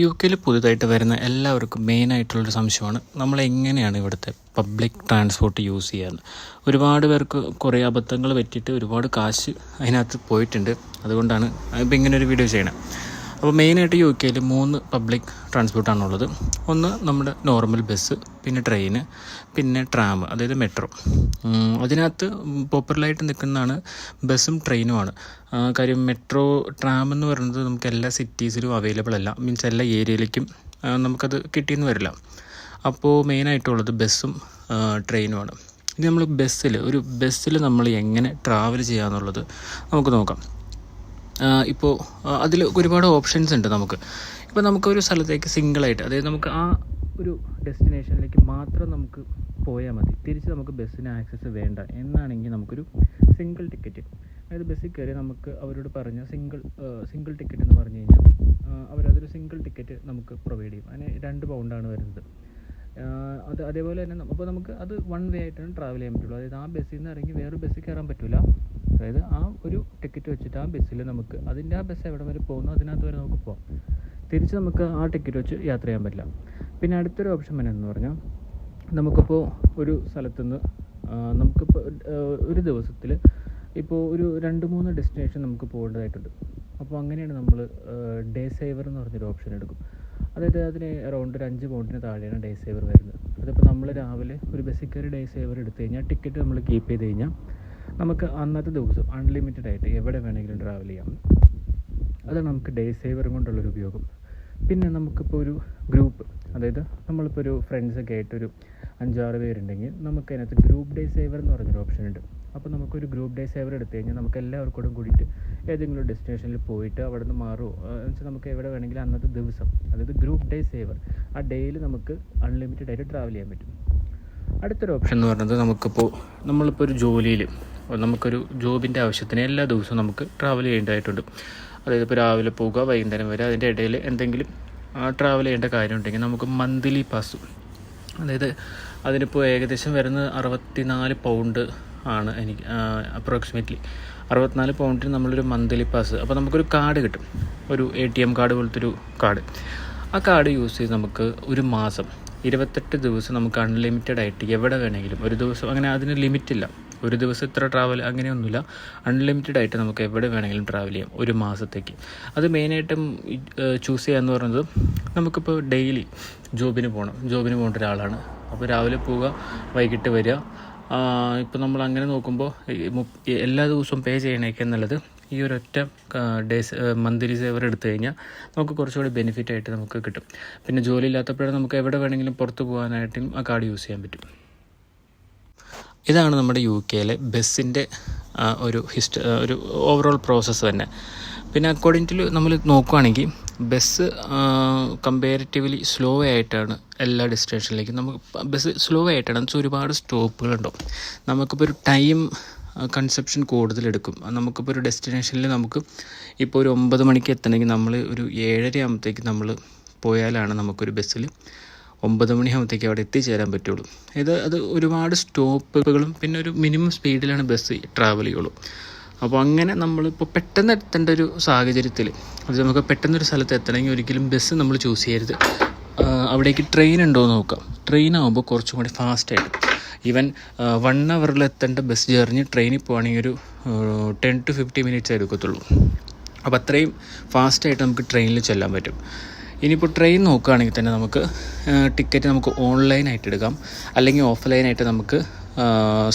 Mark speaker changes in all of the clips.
Speaker 1: U കെയിൽ പുതുതായിട്ട് വരുന്ന എല്ലാവർക്കും മെയിനായിട്ടുള്ളൊരു സംശയമാണ്. നമ്മൾ എങ്ങനെയാണ് ഇവിടുത്തെ പബ്ലിക് ട്രാൻസ്പോർട്ട് യൂസ് ചെയ്യാന്ന്? ഒരുപാട് പേർക്ക് കുറേ അബദ്ധങ്ങൾ പറ്റിയിട്ട് ഒരുപാട് കാശ് അതിനകത്ത് പോയിട്ടുണ്ട്. അതുകൊണ്ടാണ് ഇപ്പം ഇങ്ങനെ ഒരു വീഡിയോ ചെയ്യണം. അപ്പോൾ മെയിനായിട്ട് യു കെയിൽ മൂന്ന് പബ്ലിക് ട്രാൻസ്പോർട്ടാണുള്ളത് ഒന്ന് നമ്മുടെ നോർമൽ ബസ് പിന്നെ ട്രെയിന് പിന്നെ ട്രാം അതായത് മെട്രോ അതിനകത്ത് പോപ്പുലറായിട്ട് നിൽക്കുന്നതാണ് ബസ്സും ട്രെയിനുമാണ് കാര്യം മെട്രോ ട്രാം എന്ന് പറയുന്നത് നമുക്ക് എല്ലാ സിറ്റീസിലും അവൈലബിൾ അല്ല. മീൻസ് എല്ലാ ഏരിയയിലേക്കും നമുക്കത് കിട്ടിയെന്ന് വരില്ല. അപ്പോൾ മെയിനായിട്ടുള്ളത് ബസ്സും ട്രെയിനുമാണ് ഇനി നമ്മൾ ബസ്സിൽ ഒരു ബസ്സിൽ നമ്മൾ എങ്ങനെ ട്രാവൽ ചെയ്യാന്നുള്ളത് നമുക്ക് നോക്കാം. ഇപ്പോൾ അതിൽ ഒരുപാട് ഓപ്ഷൻസ് ഉണ്ട് നമുക്ക്. ഇപ്പോൾ നമുക്കൊരു സ്ഥലത്തേക്ക് സിംഗിളായിട്ട് അതായത് നമുക്ക് ആ ഒരു ഡെസ്റ്റിനേഷനിലേക്ക് മാത്രം നമുക്ക് പോയാൽ മതി. തിരിച്ച് നമുക്ക് ബസ്സിന് ആക്സസ് വേണ്ട എന്നാണെങ്കിൽ നമുക്കൊരു സിംഗിൾ ടിക്കറ്റ് അതായത് ബസ്സിൽ കയറി നമുക്ക് അവരോട് പറഞ്ഞ സിംഗിൾ സിംഗിൾ ടിക്കറ്റ് എന്ന് പറഞ്ഞു കഴിഞ്ഞാൽ അവരതൊരു സിംഗിൾ ടിക്കറ്റ് നമുക്ക് പ്രൊവൈഡ് ചെയ്യും. അതിന് രണ്ട് പൗണ്ടാണ് വരുന്നത്. അത് അതേപോലെ തന്നെ അപ്പോൾ നമുക്ക് അത് വൺ വേ ആയിട്ടാണ് ട്രാവൽ ചെയ്യാൻ പറ്റുള്ളൂ. അതായത് ആ ബസ്സിൽ നിന്ന് ഇറങ്ങി വേറൊരു ബസ്സിൽ കയറാൻ പറ്റില്ല അതായത് ആ ഒരു ടിക്കറ്റ് വെച്ചിട്ട് ആ ബസ്സിൽ നമുക്ക് അതിന്റെ ആ ബസ് എവിടെ വരെ പോകുന്നു അതിനകത്ത് വരെ നമുക്ക് പോകാം തിരിച്ച് നമുക്ക് ആ ടിക്കറ്റ് വെച്ച് യാത്ര ചെയ്യാൻ പറ്റില്ല. പിന്നെ അടുത്തൊരു ഓപ്ഷൻ എന്ന് പറഞ്ഞാൽ നമുക്കിപ്പോൾ ഒരു സ്ഥലത്തുനിന്ന് നമുക്കിപ്പോൾ ഒരു ദിവസത്തിൽ ഇപ്പോൾ ഒരു രണ്ട് മൂന്ന് ഡെസ്റ്റിനേഷൻ നമുക്ക് പോകേണ്ടതായിട്ടുണ്ട്. അപ്പോൾ അങ്ങനെയാണ് നമ്മൾ ഡേ സേവർ എന്ന് പറഞ്ഞൊരു ഓപ്ഷൻ എടുക്കും. അതായത് അതിന് അറൗണ്ട് ഒരു അഞ്ച് പൗണ്ടിന് താഴെയാണ് ഡേ സേവർ വരുന്നത്. അതിപ്പോൾ നമ്മൾ രാവിലെ ഒരു ബസ്സിൽ കയറി ഡേ സേവർ എടുത്തു കഴിഞ്ഞാൽ ടിക്കറ്റ് നമ്മൾ കീപ്പ് ചെയ്ത് കഴിഞ്ഞാൽ നമുക്ക് അന്നത്തെ ദിവസം അൺലിമിറ്റഡ് ആയിട്ട് എവിടെ വേണമെങ്കിലും ട്രാവൽ ചെയ്യാം. അതാണ് നമുക്ക് ഡേ സേവർ കൊണ്ടുള്ളൊരു ഉപയോഗം. പിന്നെ നമുക്കിപ്പോൾ ഒരു ഗ്രൂപ്പ് അതായത് നമ്മളിപ്പോൾ ഒരു ഫ്രണ്ട്സൊക്കെ ആയിട്ടൊരു അഞ്ചാറ് പേരുണ്ടെങ്കിൽ നമുക്ക് അതിനകത്ത് ഗ്രൂപ്പ് ഡേ സേവർ എന്ന് പറഞ്ഞൊരു ഓപ്ഷൻ ഉണ്ട്. അപ്പോൾ നമുക്കൊരു ഗ്രൂപ്പ് ഡേ സേവർ എടുത്തു കഴിഞ്ഞാൽ നമുക്ക് എല്ലാവർക്കും കൂടിയിട്ട് ഏതെങ്കിലും ഡെസ്റ്റിനേഷനിൽ പോയിട്ട് അവിടെ നിന്ന് മാറുമോ വെച്ചാൽ നമുക്ക് എവിടെ വേണമെങ്കിലും അന്നത്തെ ദിവസം അതായത് ഗ്രൂപ്പ് ഡേ സേവർ ആ ഡേയിൽ നമുക്ക് അൺലിമിറ്റഡ് ആയിട്ട് ട്രാവൽ ചെയ്യാൻ പറ്റും. അടുത്തൊരു ഓപ്ഷൻ എന്ന് പറയുന്നത് നമുക്കിപ്പോൾ നമ്മളിപ്പോൾ ഒരു ജോലിയിൽ നമുക്കൊരു ജോബിന്റെ ആവശ്യത്തിന് എല്ലാ ദിവസവും നമുക്ക് ട്രാവൽ ചെയ്യേണ്ടതായിട്ടുണ്ട്. അതായത് ഇപ്പോൾ രാവിലെ പോവുക വൈകുന്നേരം വരെ അതിന്റെ ഇടയിൽ എന്തെങ്കിലും ട്രാവൽ ചെയ്യേണ്ട കാര്യം ഉണ്ടെങ്കിൽ നമുക്ക് മന്ത്ലി പാസ് അതായത് അതിനിപ്പോൾ ഏകദേശം വരുന്നത് അറുപത്തിനാല് പൗണ്ട് ആണ് എനിക്ക് അപ്രോക്സിമേറ്റ്ലി അറുപത്തിനാല് പൗണ്ടിന് നമ്മളൊരു മന്ത്ലി പാസ് അപ്പോൾ നമുക്കൊരു കാർഡ് കിട്ടും. ഒരു എ ടി എം കാർഡ് പോലത്തെ ഒരു കാർഡ് ആ കാർഡ് യൂസ് ചെയ്ത് നമുക്ക് ഒരു മാസം ഇരുപത്തെട്ട് ദിവസം നമുക്ക് അൺലിമിറ്റഡ് ആയിട്ട് എവിടെ വേണമെങ്കിലും ഒരു ദിവസം അങ്ങനെ അതിന് ലിമിറ്റില്ല ഒരു ദിവസം ഇത്ര ട്രാവൽ അങ്ങനെയൊന്നുമില്ല. അൺലിമിറ്റഡ് ആയിട്ട് നമുക്ക് എവിടെ വേണമെങ്കിലും ട്രാവൽ ചെയ്യാം ഒരു മാസത്തേക്ക്. അത് മെയിനായിട്ടും ചൂസ് ചെയ്യാമെന്ന് പറയുന്നത് നമുക്കിപ്പോൾ ഡെയിലി ജോബിന് പോകണം ജോബിന് പോകേണ്ട ഒരാളാണ്. അപ്പോൾ രാവിലെ പോവുക വൈകിട്ട് വരിക. ഇപ്പോൾ നമ്മൾ അങ്ങനെ നോക്കുമ്പോൾ എല്ലാ ദിവസവും പേ ചെയ്യണേക്ക് എന്നുള്ളത് ഈ ഒരു ഒറ്റ ഡേസ് മന്ത്ലി സേവർ എടുത്തു കഴിഞ്ഞാൽ നമുക്ക് കുറച്ചുകൂടി ബെനിഫിറ്റ് ആയിട്ട് നമുക്ക് കിട്ടും. പിന്നെ ജോലി ഇല്ലാത്തപ്പോഴാണ് നമുക്ക് എവിടെ വേണമെങ്കിലും പുറത്ത് പോകാനായിട്ടും ആ കാർഡ് യൂസ് ചെയ്യാൻ പറ്റും. ഇതാണ് നമ്മുടെ യു കെയിലെ ബസ്സിന്റെ ഒരു ഹിസ്റ്റ ഒരു ഓവറോൾ പ്രോസസ്സ് തന്നെ. പിന്നെ അക്കോർഡിംഗ് ടു നമ്മൾ നോക്കുകയാണെങ്കിൽ ബസ് കമ്പാരിറ്റീവ്ലി സ്ലോ ആയിട്ടാണ് എല്ലാ ഡെസ്റ്റിനേഷനിലേക്കും നമുക്ക് ബസ് സ്ലോ ആയിട്ടാണ്. എന്ന് വെച്ചാൽ ഒരുപാട് സ്റ്റോപ്പുകളുണ്ടാവും നമുക്കിപ്പോൾ ഒരു ടൈം കൺസെപ്ഷൻ കൂടുതലെടുക്കും. നമുക്കിപ്പോൾ ഒരു ഡെസ്റ്റിനേഷനിൽ നമുക്ക് ഇപ്പോൾ ഒരു ഒമ്പത് മണിക്ക് എത്തണമെങ്കിൽ നമ്മൾ ഒരു ഏഴര ആകുമ്പോഴത്തേക്ക് നമ്മൾ പോയാലാണ് നമുക്കൊരു ബസ്സിൽ ഒമ്പത് മണിയാകുമ്പോഴത്തേക്ക് അവിടെ എത്തിച്ചേരാൻ പറ്റുള്ളൂ. ഇത് അത് ഒരുപാട് സ്റ്റോപ്പുകളും പിന്നെ ഒരു മിനിമം സ്പീഡിലാണ് ബസ് ട്രാവൽ ചെയ്യുള്ളൂ. അപ്പോൾ അങ്ങനെ നമ്മളിപ്പോൾ പെട്ടെന്ന് എത്തേണ്ട ഒരു സാഹചര്യത്തിൽ അത് നമുക്ക് പെട്ടെന്നൊരു സ്ഥലത്ത് എത്തണമെങ്കിൽ ഒരിക്കലും ബസ് നമ്മൾ ചൂസ് ചെയ്യരുത്. അവിടേക്ക് ട്രെയിൻ ഉണ്ടോ എന്ന് നോക്കാം. ട്രെയിൻ ആകുമ്പോൾ കുറച്ചും കൂടി ഫാസ്റ്റായിട്ട് ഈവൻ വൺ അവറിൽ എത്തേണ്ട ബസ് ജേർണി ട്രെയിനിൽ പോകുകയാണെങ്കിൽ ഒരു ടെൻ ടു ഫിഫ്റ്റി മിനിറ്റ്സ് എടുക്കത്തുള്ളൂ അപ്പോൾ അത്രയും ഫാസ്റ്റായിട്ട് നമുക്ക് ട്രെയിനിൽ ചെല്ലാൻ പറ്റും. ഇനിയിപ്പോൾ ട്രെയിൻ നോക്കുകയാണെങ്കിൽ തന്നെ നമുക്ക് ടിക്കറ്റ് നമുക്ക് ഓൺലൈനായിട്ട് എടുക്കാം. അല്ലെങ്കിൽ ഓഫ്ലൈനായിട്ട് നമുക്ക്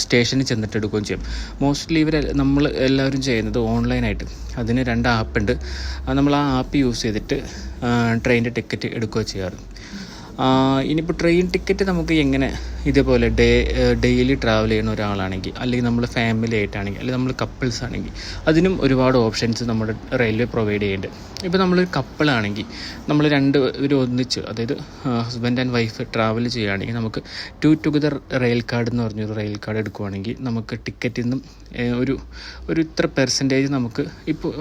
Speaker 1: സ്റ്റേഷനിൽ ചെന്നിട്ട് എടുക്കുകയും ചെയ്യും. മോസ്റ്റ്ലി ഇവർ നമ്മൾ എല്ലാവരും ചെയ്യുന്നത് ഓൺലൈനായിട്ട് അതിന് രണ്ട് ആപ്പുണ്ട് നമ്മൾ ആ ആപ്പ് യൂസ് ചെയ്തിട്ട് ട്രെയിനിന്റെ ടിക്കറ്റ് എടുക്കുകയോ ചെയ്യാറ്. ഇനിയിപ്പോൾ ട്രെയിൻ ടിക്കറ്റ് നമുക്ക് എങ്ങനെ ഇതേപോലെ ഡേ ഡെയിലി ട്രാവൽ ചെയ്യുന്ന ഒരാളാണെങ്കിൽ അല്ലെങ്കിൽ നമ്മൾ ഫാമിലി ആയിട്ടാണെങ്കിൽ അല്ലെങ്കിൽ നമ്മൾ കപ്പിൾസ് ആണെങ്കിൽ അതിനും ഒരുപാട് ഓപ്ഷൻസ് നമ്മുടെ റെയിൽവേ പ്രൊവൈഡ് ചെയ്യുന്നുണ്ട് ഇപ്പോൾ നമ്മളൊരു കപ്പിളാണെങ്കിൽ നമ്മൾ രണ്ട് ഒരു ഒന്നിച്ച് അതായത് ഹസ്ബൻഡ് ആൻഡ് വൈഫ് ട്രാവൽ ചെയ്യുകയാണെങ്കിൽ നമുക്ക് ടു ടുഗദർ റെയിൽ കാർഡ് എന്ന് പറഞ്ഞൊരു റെയിൽ കാർഡ് എടുക്കുവാണെങ്കിൽ നമുക്ക് ടിക്കറ്റിൽ നിന്നും ഒരു ഒരു ഇത്ര പെർസെന്റേജ് നമുക്ക് ഇപ്പോൾ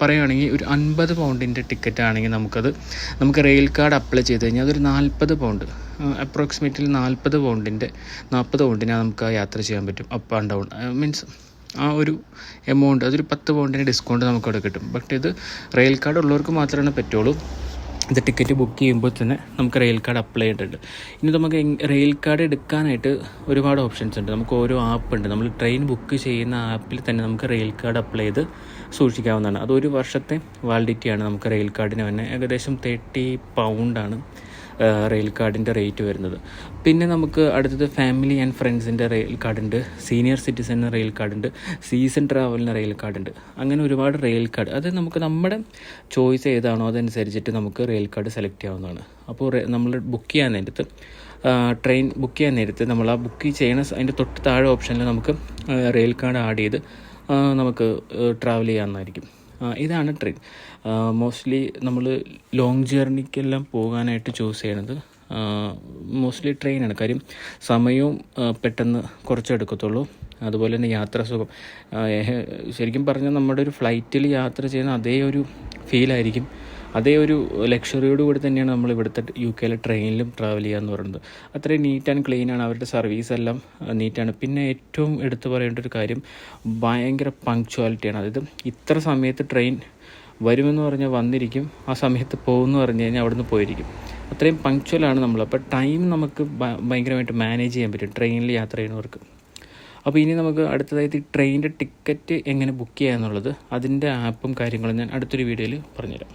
Speaker 1: പറയുകയാണെങ്കിൽ ഒരു അൻപത് പൗണ്ടിന്റെ ടിക്കറ്റ് ആണെങ്കിൽ നമുക്കത് നമുക്ക് റെയിൽ കാർഡ് അപ്ലൈ ചെയ്ത് കഴിഞ്ഞാൽ അതൊരു നാൽപ്പത് പൗണ്ട് അപ്രോക്സിമേറ്റ്ലി നാൽപ്പത് പൗണ്ടിന്റെ നാൽപ്പത് പൗണ്ടിനെ നമുക്ക് ആ യാത്ര ചെയ്യാൻ പറ്റും. അപ്പ് ആൻഡ് ഡൗൺ മീൻസ് ആ ഒരു എമൗണ്ട് അതൊരു പത്ത് പൗണ്ടിന്റെ ഡിസ്കൗണ്ട് നമുക്ക് അവിടെ കിട്ടും. ബട്ട് ഇത് റെയിൽ കാർഡ് ഉള്ളവർക്ക് മാത്രമേ പറ്റുള്ളൂ. ഇത് ടിക്കറ്റ് ബുക്ക് ചെയ്യുമ്പോൾ തന്നെ നമുക്ക് റെയിൽ കാർഡ് അപ്ലൈ ചെയ്തിട്ടുണ്ട്. ഇനി നമുക്ക് റെയിൽ കാർഡ് എടുക്കാനായിട്ട് ഒരുപാട് ഓപ്ഷൻസ് ഉണ്ട്. നമുക്ക് ഓരോ ആപ്പ് ഉണ്ട്. നമ്മൾ ട്രെയിൻ ബുക്ക് ചെയ്യുന്ന ആപ്പിൽ തന്നെ നമുക്ക് റെയിൽ കാർഡ് അപ്ലൈ ചെയ്ത് സൂക്ഷിക്കാവുന്നതാണ്. അത് ഒരു വർഷത്തെ വാലിഡിറ്റിയാണ് നമുക്ക് റെയിൽ കാർഡിന് തന്നെ. ഏകദേശം തേർട്ടി പൗണ്ടാണ് റെയിൽ കാർഡിന്റെ റേറ്റ് വരുന്നത്. പിന്നെ നമുക്ക് അടുത്തത് ഫാമിലി ആൻഡ് ഫ്രണ്ട്സിന്റെ റെയിൽ കാർഡുണ്ട് സീനിയർ സിറ്റിസണിന് റെയിൽ കാർഡുണ്ട് സീസൺ ട്രാവലിന് റെയിൽ കാർഡുണ്ട് അങ്ങനെ ഒരുപാട് റെയിൽ കാർഡ് അത് നമുക്ക് നമ്മുടെ ചോയ്സ് ഏതാണോ അതനുസരിച്ചിട്ട് നമുക്ക് റെയിൽ കാർഡ് സെലക്ട് ചെയ്യാവുന്നതാണ്. അപ്പോൾ നമ്മൾ ബുക്ക് ചെയ്യാൻ നേരത്ത് ട്രെയിൻ ബുക്ക് ചെയ്യാൻ നേരത്ത് നമ്മൾ ആ ബുക്ക് ചെയ്യണ അതിന്റെ തൊട്ട് താഴെ ഓപ്ഷനിൽ നമുക്ക് റെയിൽ കാർഡ് ആഡ് ചെയ്ത് നമുക്ക് ട്രാവൽ ചെയ്യാവുന്നതായിരിക്കും. ഇതാണ് ട്രെയിൻ മോസ്റ്റ്ലി നമ്മൾ ലോങ് ജേർണിക്കെല്ലാം പോകാനായിട്ട് ചൂസ് ചെയ്യണത് മോസ്റ്റ്ലി ട്രെയിനാണ് കാര്യം സമയവും പെട്ടെന്ന് കുറച്ചെടുക്കത്തുള്ളൂ അതുപോലെ തന്നെ യാത്ര സുഖം. ശരിക്കും പറഞ്ഞാൽ നമ്മുടെ ഒരു ഫ്ലൈറ്റിൽ യാത്ര ചെയ്യുന്ന അതേ ഒരു ഫീലായിരിക്കും അതേ ഒരു ലക്ഷറിയോട് കൂടി തന്നെയാണ് നമ്മൾ ഇവിടുത്തെ യു കെയിലെ ട്രെയിനിലും ട്രാവൽ ചെയ്യുക എന്ന് പറയുന്നത്. അത്രയും നീറ്റ് ആൻഡ് ക്ലീൻ ആണ് അവരുടെ സർവീസ് എല്ലാം നീറ്റാണ് പിന്നെ ഏറ്റവും എടുത്തു പറയേണ്ട ഒരു കാര്യം ഭയങ്കര പങ്ക്ച്വാലിറ്റിയാണ് അതായത് ഇത്ര സമയത്ത് ട്രെയിൻ വരുമെന്ന് പറഞ്ഞാൽ വന്നിരിക്കും ആ സമയത്ത് പോകുമെന്ന് പറഞ്ഞു കഴിഞ്ഞാൽ അവിടുന്ന് പോയിരിക്കും. അത്രയും പങ്ക്ച്വലാണ് നമ്മൾ. അപ്പോൾ ടൈം നമുക്ക് ഭയങ്കരമായിട്ട് മാനേജ് ചെയ്യാൻ പറ്റും ട്രെയിനിൽ യാത്ര ചെയ്യുന്നവർക്ക്. അപ്പോൾ ഇനി നമുക്ക് അടുത്തതായിട്ട് ട്രെയിനിന്റെ ടിക്കറ്റ് എങ്ങനെ ബുക്ക് ചെയ്യുക എന്നുള്ളത് അതിന്റെ ആപ്പും കാര്യങ്ങളും ഞാൻ അടുത്തൊരു വീഡിയോയിൽ പറഞ്ഞുതരാം.